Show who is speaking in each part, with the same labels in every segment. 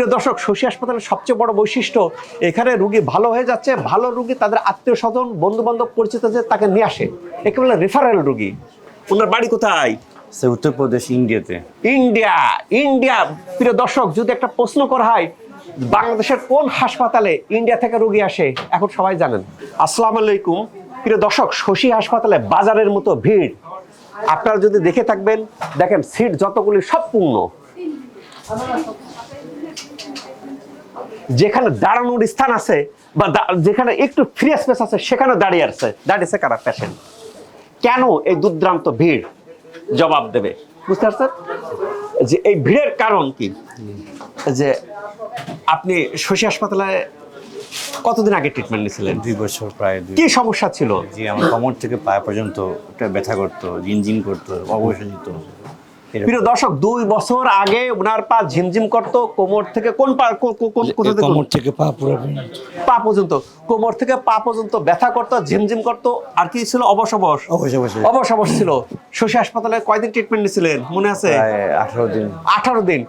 Speaker 1: প্রিয় দর্শক শশী হাসপাতালের সবচেয়ে বড় বৈশিষ্ট্য এখানে রুগী ভালো হয়ে যাচ্ছে ভালো রুগী তাদের আত্মীয় স্বজন বন্ধু বান্ধব পরিচিত যে তাকে নিয়ে আসে একে বলে রেফারেল রুগী। ওনার বাড়ি কোথায়?
Speaker 2: সে উত্তরপ্রদেশ ইন্ডিয়াতে।
Speaker 1: India India. প্রিয় দর্শক যদি একটা প্রশ্ন করা হয় বাংলাদেশের কোন হাসপাতালে ইন্ডিয়া থেকে রোগী আসে এখন সবাই জানেন। আসসালামু আলাইকুম। প্রিয় দর্শক শশী হাসপাতালে বাজারের মতো ভিড়। আপনারা যদি দেখে থাকবেন দেখেন সিট যতগুলি সব পূর্ণ। যেখানে দাঁড়ানোর স্থান আছে বা যেখানে একটু ফ্রি স্পেস আছে সেখানে দাঁড়িয়ে আছে। দাঁড়িয়েছে কারা পেশেন্ট কেন এই দুর্দ্রান্ত ভিড়? জবাব দেবে। বুঝতে পারছেন? যে এই ভিড়ের কারণ কি? যে আপনি শশী হাসপাতালে কতদিন আগে ট্রিটমেন্ট নিয়েছিলেন
Speaker 2: দুই বছর প্রায়
Speaker 1: কি সমস্যা ছিল?
Speaker 2: জি আমার কোমর থেকে পায়ে পর্যন্ত একটা ব্যথা করতো জিনজিন করতো অবসর দিত। এরকম।
Speaker 1: প্রিয় দর্শক দুই বছর আগে ওনার পা ঝিমঝিম করত কোমর থেকে কোন পা কোথা থেকে
Speaker 2: কোমর থেকে পা পর্যন্ত
Speaker 1: পা পর্যন্ত। কোমর থেকে পা পর্যন্ত ব্যথা করতো ঝিমঝিম করতো আর কি ছিল? অবশ অবশ। অবশ অবশ। ছিল। শশী হাসপাতালে কয়দিন ট্রিটমেন্ট নিয়েছিলেন মনে আছে?
Speaker 2: আঠারো দিন।
Speaker 1: আঠারো দিন।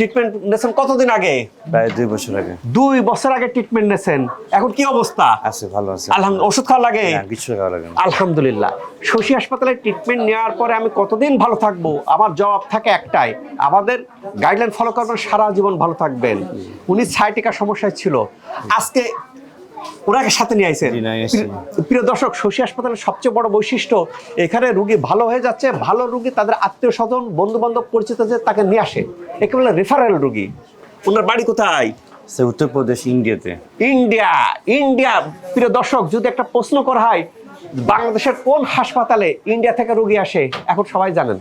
Speaker 1: ট্রিটমেন্ট নিয়েছেন কতদিন আগে?
Speaker 2: প্রায় দুই বছর আগে।
Speaker 1: দুই বছর আগে ট্রিটমেন্ট নিয়েছেন। এখন কি অবস্থা?
Speaker 2: আছে ভালো আছে।
Speaker 1: আলহামদুলিল্লাহ ওষুধ খাওয়া লাগে?
Speaker 2: না, কিছু খাওয়া লাগে না।
Speaker 1: আলহামদুলিল্লাহ। শশী হাসপাতালে ট্রিটমেন্ট নেওয়ার পরে আমি কতদিন ভালো থাকব? আমার জবাব থাকে একটাই। আমাদের গাইডলাইন ফলো করবেন সারা জীবন ভালো থাকবেন। উনি সাইটিকা সমস্যায় ছিল। আজকে ওনাকে সাথে নিয়ে আইছেন। প্রিয় দর্শক শশী হাসপাতালের সবচেয়ে বড় বৈশিষ্ট্য এখানে রুগী ভালো হয়ে যাচ্ছে ভালো রুগী তাদের আত্মীয় স্বজন বন্ধু বান্ধব পরিচিত যে তাকে নিয়ে আসে। একে বলে রেফারেল রুগী। ওনার বাড়ি কোথায়?
Speaker 2: সে উত্তরপ্রদেশ ইন্ডিয়াতে।
Speaker 1: India India. প্রিয় দর্শক যদি একটা প্রশ্ন করা হয় বাংলাদেশের কোন হাসপাতালে ইন্ডিয়া থেকে রোগী আসে এখন সবাই জানেন।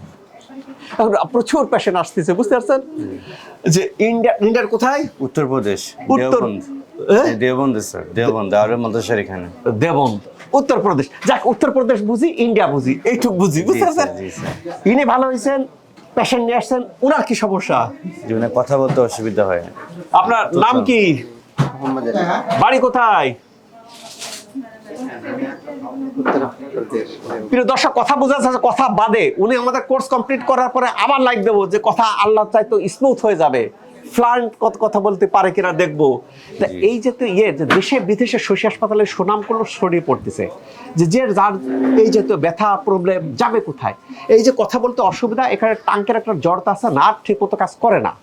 Speaker 1: এখন প্রচুর পেশেন্ট আসতেছে বুঝতে পারছেন? যে ইন্ডিয়া ইন্ডিয়ার কোথায়?
Speaker 2: উত্তরপ্রদেশ
Speaker 1: উত্তর-
Speaker 2: দেওবন্দ।
Speaker 1: এ?
Speaker 2: স্যার দেওবন্দ আর মাদ্রাসার এখানে।
Speaker 1: দেবন উত্তরপ্রদেশ। যাক উত্তরপ্রদেশ বুঝি ইন্ডিয়া বুঝি এইটুক বুঝি বুঝতে পারছেন? ইনি ভালো হয়েছেন পেশেন্ট নিয়ে আসছেন ওনার কি সমস্যা?
Speaker 2: জীবনে কথা বলতে অসুবিধা হয়।
Speaker 1: আপনার নাম কি? বাড়ি কোথায়? প্রিয় দর্শক কথা বোঝা যাচ্ছে কথা বাদে। উনি আমাদের কোর্স কমপ্লিট করার পরে আবার লাইক দেবো যে কথা আল্লাহ চাইতো স্মুথ হয়ে যাবে। ফ্লান্ট কত কথা বলতে পারে কিনা দেখব। তা এই যে তো ইয়ে যে দেশে বিদেশে শশী হাসপাতালে সুনাম করল ছড়িয়ে পড়তেছে। যে যে যার এই যে তো ব্যথা প্রবলেম যাবে কোথায়? এই যে কথা বলতে অসুবিধা এখানে টাঙ্কের একটা জড়তা আছে নার্ভ ঠিক মতো কাজ করে না।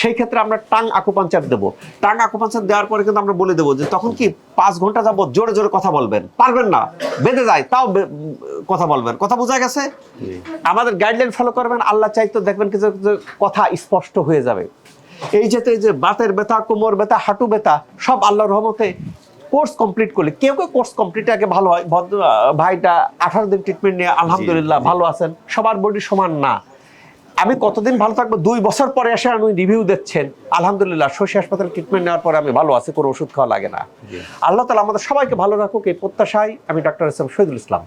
Speaker 1: সেই ক্ষেত্রে আমরা টাং আকুপাঞ্চার দেবো। টাং আকুপাঞ্চার দেওয়ার পরে কিন্তু আমরা বলে দেবো যে তখন কি পাঁচ ঘণ্টা যাব জোরে জোরে কথা বলবেন? পারবেন না? বেঁধে যায় তাও কথা বলবেন। কথা বোঝা গেছে? আমাদের গাইডলাইন ফলো করবেন আল্লাহ চাইতো দেখবেন কি যে যে কথা স্পষ্ট হয়ে যাবে। এই যে যে বাতের ব্যথা কোমর ব্যথা হাঁটু ব্যথা সব আল্লাহর রহমতে কোর্স কমপ্লিট করলে। কেউ কেউ কোর্স কমপ্লিট আগে ভালো হয়। ভদ্র ভাইটা আঠারো দিন ট্রিটমেন্ট নিয়ে আলহামদুলিল্লাহ ভালো আছেন। সবার বডি সমান না। আমি কতদিন ভালো থাকব? দুই বছর পরে এসে আমি রিভিউ দিচ্ছেন। আলহামদুলিল্লাহ শশী হাসপাতালে ট্রিটমেন্ট নেওয়ার পরে আমি ভালো আছি কোনো ওষুধ খাওয়া লাগে না। আল্লাহ তালা আমাদের সবাইকে ভালো রাখুক এই প্রত্যাশায় আমি doctor S M Shahidul Islam.